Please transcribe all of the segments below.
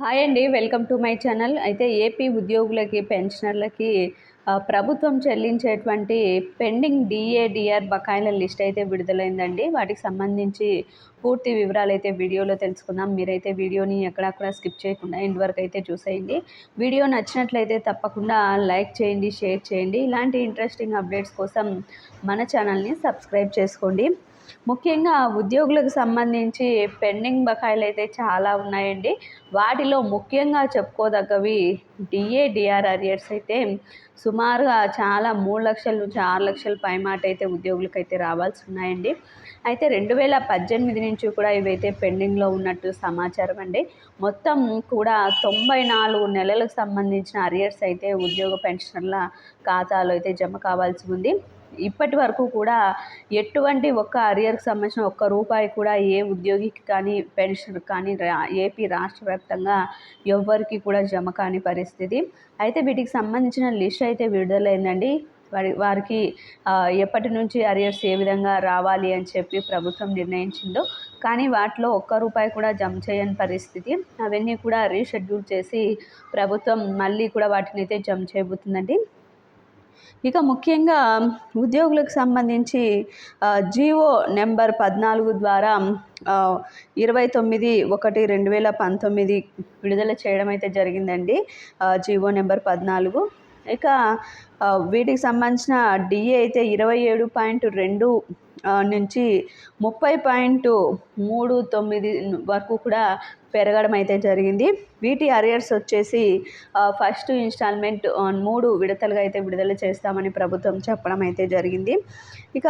Hi అండి welcome to my channel. అయితే AP ఉద్యోగులకి పెన్షనర్లకి ప్రభుత్వం చెల్లించేటువంటి పెండింగ్ డిఏడిఆర్ బకాయిల లిస్ట్ అయితే విడుదలైందండి. వాటికి సంబంధించి పూర్తి వివరాలు అయితే వీడియోలో తెలుసుకుందాం. మీరైతే వీడియోని ఎక్కడక్కడ స్కిప్ చేయకుండా ఎండ్ వరకు అయితే చూసేయండి. వీడియో నచ్చినట్లయితే తప్పకుండా లైక్ చేయండి షేర్ చేయండి. ఇలాంటి ఇంట్రెస్టింగ్ అప్డేట్స్ కోసం మన ఛానల్ని సబ్స్క్రైబ్ చేసుకోండి. ముఖ్యంగా ఉద్యోగులకు సంబంధించి పెండింగ్ బకాయిలు అయితే చాలా ఉన్నాయండి. వాటిలో ముఖ్యంగా చెప్పుకోదగ్గవి డిఏ డిఆర్ అరియర్స్ అయితే సుమారుగా చాలా మూడు లక్షల నుంచి ఆరు లక్షల పైమాట అయితే ఉద్యోగులకు అయితే రావాల్సి ఉన్నాయండి. అయితే రెండు వేల పద్దెనిమిది నుంచి కూడా ఇవైతే పెండింగ్లో ఉన్నట్టు సమాచారం అండి. మొత్తం కూడా తొంభై నాలుగు నెలలకు సంబంధించిన అరియర్స్ అయితే ఉద్యోగ పెన్షనర్ల ఖాతాలో అయితే జమ కావాల్సి ఉంది. ఇప్పటి వరకు కూడా ఎటువంటి ఒక్క అరియర్కి సంబంధించిన ఒక్క రూపాయి కూడా ఏ ఉద్యోగికి కానీ పెన్షన్ కానీ రా- ఏపీ రాష్ట్ర వ్యాప్తంగా ఎవ్వరికి కూడా జమ కాని పరిస్థితి. అయితే వీటికి సంబంధించిన లిస్ట్ అయితే విడుదలైందండి. వారి వారికి ఎప్పటి నుంచి అరియర్స్ ఏ విధంగా రావాలి అని చెప్పి ప్రభుత్వం నిర్ణయించిందో కానీ వాటిలో ఒక్క రూపాయి కూడా జమ చేయని పరిస్థితి. అవన్నీ కూడా రీషెడ్యూల్ చేసి ప్రభుత్వం మళ్ళీ కూడా వాటిని అయితే జమ చేయబోతుందండి. ఇక ముఖ్యంగా ఉద్యోగులకు సంబంధించి జీవో నెంబర్ పద్నాలుగు ద్వారా ఇరవై తొమ్మిది ఒకటి రెండు వేల పంతొమ్మిది విడుదల చేయడం అయితే జరిగిందండి. జీవో నెంబర్ పద్నాలుగు. ఇక వీటికి సంబంధించిన డిఏ అయితే ఇరవై ఏడు పాయింట్ రెండు నుంచి ముప్పై పాయింట్ మూడు తొమ్మిది వరకు కూడా పెరగడం అయితే జరిగింది. వీటి అరియర్స్ వచ్చేసి ఫస్ట్ ఇన్స్టాల్మెంట్ మూడు విడతలుగా అయితే విడుదల చేస్తామని ప్రభుత్వం చెప్పడం అయితే జరిగింది. ఇక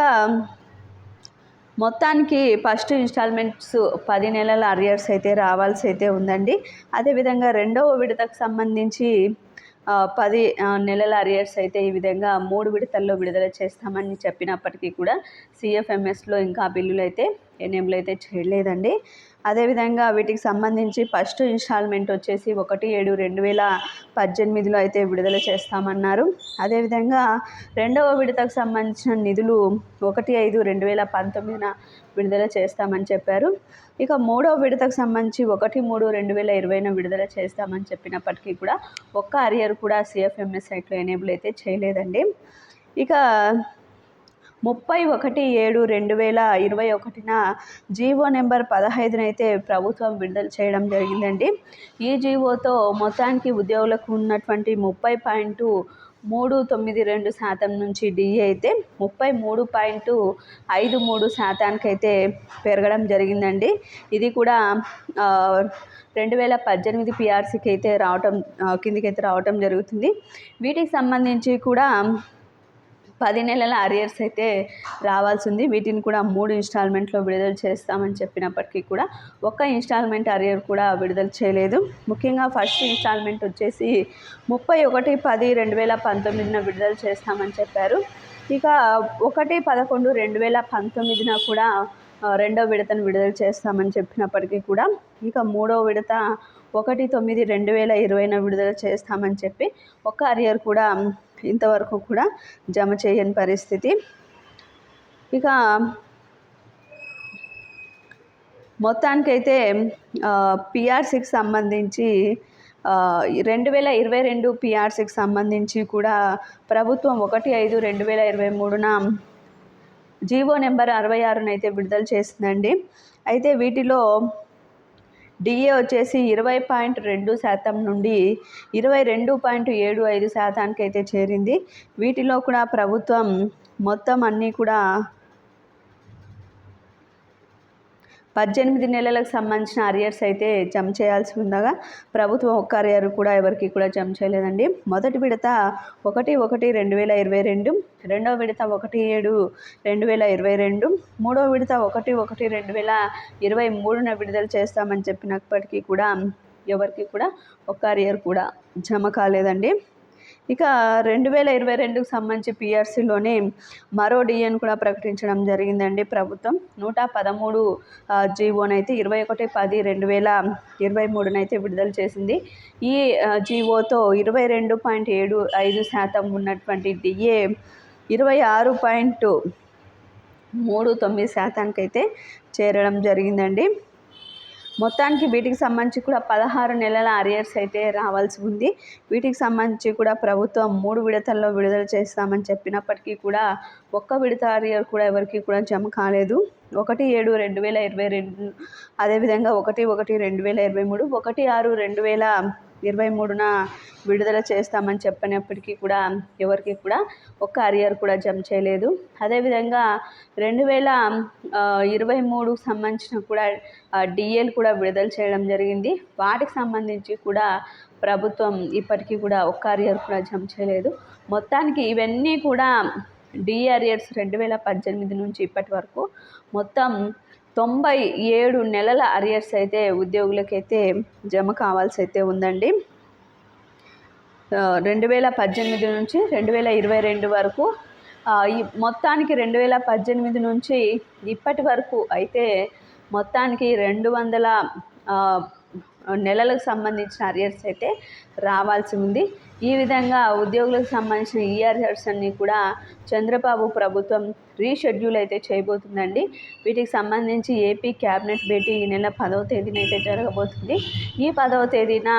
మొత్తానికి ఫస్ట్ ఇన్స్టాల్మెంట్స్ పది నెలల అరియర్స్ అయితే రావాల్సి అయితే ఉందండి. అదేవిధంగా రెండవ విడతకు సంబంధించి పది నెలల అరియర్స్ అయితే ఈ విధంగా మూడు విడతల్లో విడుదల చేస్తామని చెప్పినప్పటికీ కూడా సిఎఫ్ఎంఎస్లో ఇంకా బిల్లులు అయితే ఎనేబుల్ అయితే చేయలేదండి. అదేవిధంగా వీటికి సంబంధించి ఫస్ట్ ఇన్స్టాల్మెంట్ వచ్చేసి ఒకటి ఏడు రెండు వేల పద్దెనిమిదిలో అయితే విడుదల చేస్తామన్నారు. అదేవిధంగా రెండవ విడతకు సంబంధించిన నిధులు ఒకటి ఐదు రెండు వేల పంతొమ్మిదిన విడుదల చేస్తామని చెప్పారు. ఇక మూడవ విడతకు సంబంధించి ఒకటి మూడు రెండు వేల ఇరవైన విడుదల చేస్తామని చెప్పినప్పటికీ కూడా ఒక్క అరియర్ కూడా సిఎఫ్ఎంఎస్ సైట్లో ఎనేబుల్ అయితే చేయలేదండి. ఇక ముప్పై ఒకటి ఏడు రెండు వేల ఇరవై ఒకటిన జీవో నెంబర్ పదహైదునైతే ప్రభుత్వం విడుదల చేయడం జరిగిందండి. ఈ జీవోతో మొత్తానికి ఉద్యోగులకు ఉన్నటువంటి ముప్పై పాయింట్ మూడు తొమ్మిది రెండు శాతం నుంచి డిఏ అయితే ముప్పై మూడు పాయింట్ ఐదు మూడు శాతానికి అయితే పెరగడం జరిగిందండి. ఇది కూడా రెండు వేల పద్దెనిమిది పిఆర్సీకి అయితే రావటం ఆ, కిందికి అయితే రావటం జరుగుతుంది. వీటికి సంబంధించి కూడా పది నెలల అరియర్స్ అయితే రావాల్సి ఉంది వీటిని కూడా మూడు ఇన్స్టాల్మెంట్లో విడుదల చేస్తామని చెప్పినప్పటికీ కూడా ఒక్క ఇన్స్టాల్మెంట్ అరియర్ కూడా విడుదల చేయలేదు. ముఖ్యంగా ఫస్ట్ ఇన్స్టాల్మెంట్ వచ్చేసి ముప్పై ఒకటి పది రెండు వేల పంతొమ్మిదిన విడుదల చేస్తామని చెప్పారు. ఇక ఒకటి పదకొండు రెండు వేల పంతొమ్మిదిన కూడా రెండో విడతను విడుదల చేస్తామని చెప్పినప్పటికీ కూడా ఇక మూడో విడత ఒకటి తొమ్మిది రెండు వేల ఇరవైన విడుదల చేస్తామని చెప్పి ఒక్క అరియర్ కూడా ఇంతవరకు కూడా జమ చేయని పరిస్థితి. ఇక మొత్తానికైతే పిఆర్సీకి సంబంధించి రెండు వేల ఇరవై రెండు పిఆర్సీకి సంబంధించి కూడా ప్రభుత్వం ఒకటి ఐదు రెండు వేల ఇరవై మూడున జీవో నెంబర్ అరవై ఆరునైతే విడుదల చేసిందండి. అయితే వీటిలో డిఏ వచ్చేసి ఇరవై పాయింట్ రెండు శాతం నుండి ఇరవై రెండు పాయింట్ ఏడు ఐదు శాతానికి అయితే చేరింది. వీటిలో కూడా ప్రభుత్వం మొత్తం అన్నీ కూడా పద్దెనిమిది నెలలకు సంబంధించిన అరియర్స్ అయితే జమ చేయాల్సి ఉండగా ప్రభుత్వం ఒక్క అరియర్ కూడా ఎవరికి కూడా జమ చేయలేదండి. మొదటి విడత ఒకటి ఒకటి రెండు వేల ఇరవై రెండు రెండవ విడత ఒకటి ఏడు రెండు వేల ఇరవై రెండు మూడవ విడత ఒకటి ఒకటి రెండు వేల ఇరవై మూడున విడుదల చేస్తామని చెప్పినప్పటికీ కూడా ఎవరికి కూడా ఒక్క అరియర్ కూడా జమ కాలేదండి. ఇక రెండు వేల ఇరవై రెండుకు సంబంధించి పిఆర్సీలోనే మరో డిఎన్ కూడా ప్రకటించడం జరిగిందండి ప్రభుత్వం. నూట పదమూడు జీవోనైతే ఇరవై ఒకటి పది రెండు వేల ఇరవై మూడునైతే విడుదల చేసింది. ఈ జీవోతో ఇరవై రెండు పాయింట్ ఏడు ఐదు శాతం ఉన్నటువంటి డిఏ ఇరవై ఆరు పాయింట్ మూడు తొమ్మిది శాతానికైతే చేరడం జరిగిందండి. మొత్తానికి వీటికి సంబంధించి కూడా పదహారు నెలల అరియర్స్ అయితే రావాల్సి ఉంది. వీటికి సంబంధించి కూడా ప్రభుత్వం మూడు విడతల్లో విడుదల చేస్తామని చెప్పినప్పటికీ కూడా ఒక్క విడత అరియర్ కూడా ఎవరికి కూడా జమ కాలేదు. ఒకటి ఏడు రెండు వేల ఇరవై రెండు అదేవిధంగా ఒకటి ఒకటి రెండు వేల ఇరవై మూడు ఒకటి ఆరు రెండు వేల ఇరవై మూడున విడుదల చేస్తామని చెప్పినప్పటికీ కూడా ఎవరికి కూడా ఒక్క అరియర్ కూడా జమ చేయలేదు. అదేవిధంగా రెండు వేల ఇరవై మూడుకు సంబంధించిన కూడా డిఎల్ కూడా విడుదల చేయడం జరిగింది. వాటికి సంబంధించి కూడా ప్రభుత్వం ఇప్పటికీ కూడా ఒక్క అరియర్ కూడా జమ చేయలేదు. మొత్తానికి ఇవన్నీ కూడా డిఆర్ఎస్ రెండు వేల పద్దెనిమిది నుంచి ఇప్పటి వరకు మొత్తం తొంభై ఏడు నెలల అరియర్స్ అయితే ఉద్యోగులకైతే జమ కావాల్సి అయితే ఉందండి రెండు వేల పద్దెనిమిది నుంచి రెండు వేల ఇరవై రెండు వరకు ఈ మొత్తానికి రెండు వేల పద్దెనిమిది నుంచి ఇప్పటి వరకు అయితే మొత్తానికి రెండు వందల నెలలకు సంబంధించిన అరియర్స్ అయితే రావాల్సి ఉంది. ఈ విధంగా ఉద్యోగులకు సంబంధించిన ఈఆర్ఎస్ అన్నీ కూడా చంద్రబాబు ప్రభుత్వం రీషెడ్యూల్ అయితే చేయబోతుందండి. వీటికి సంబంధించి ఏపీ క్యాబినెట్ భేటీ ఈ నెల పదవ తేదీన అయితే జరగబోతుంది. ఈ పదవ తేదీన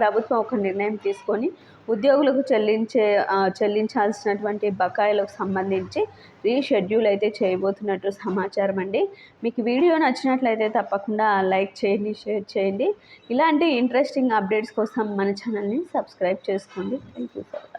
ప్రభుత్వం ఒక నిర్ణయం తీసుకొని ఉద్యోగులకు చెల్లించే చెల్లించాల్సినటువంటి బకాయిలకు సంబంధించి రీషెడ్యూల్ అయితే చేయబోతున్నట్టు సమాచారం అండి. మీకు వీడియో నచ్చినట్లయితే తప్పకుండా లైక్ చేయండి షేర్ చేయండి. ఇలాంటి ఇంట్రెస్టింగ్ అప్డేట్స్ కోసం మన ఛానల్ని సబ్స్క్రైబ్ చేసుకోండి. Thank you for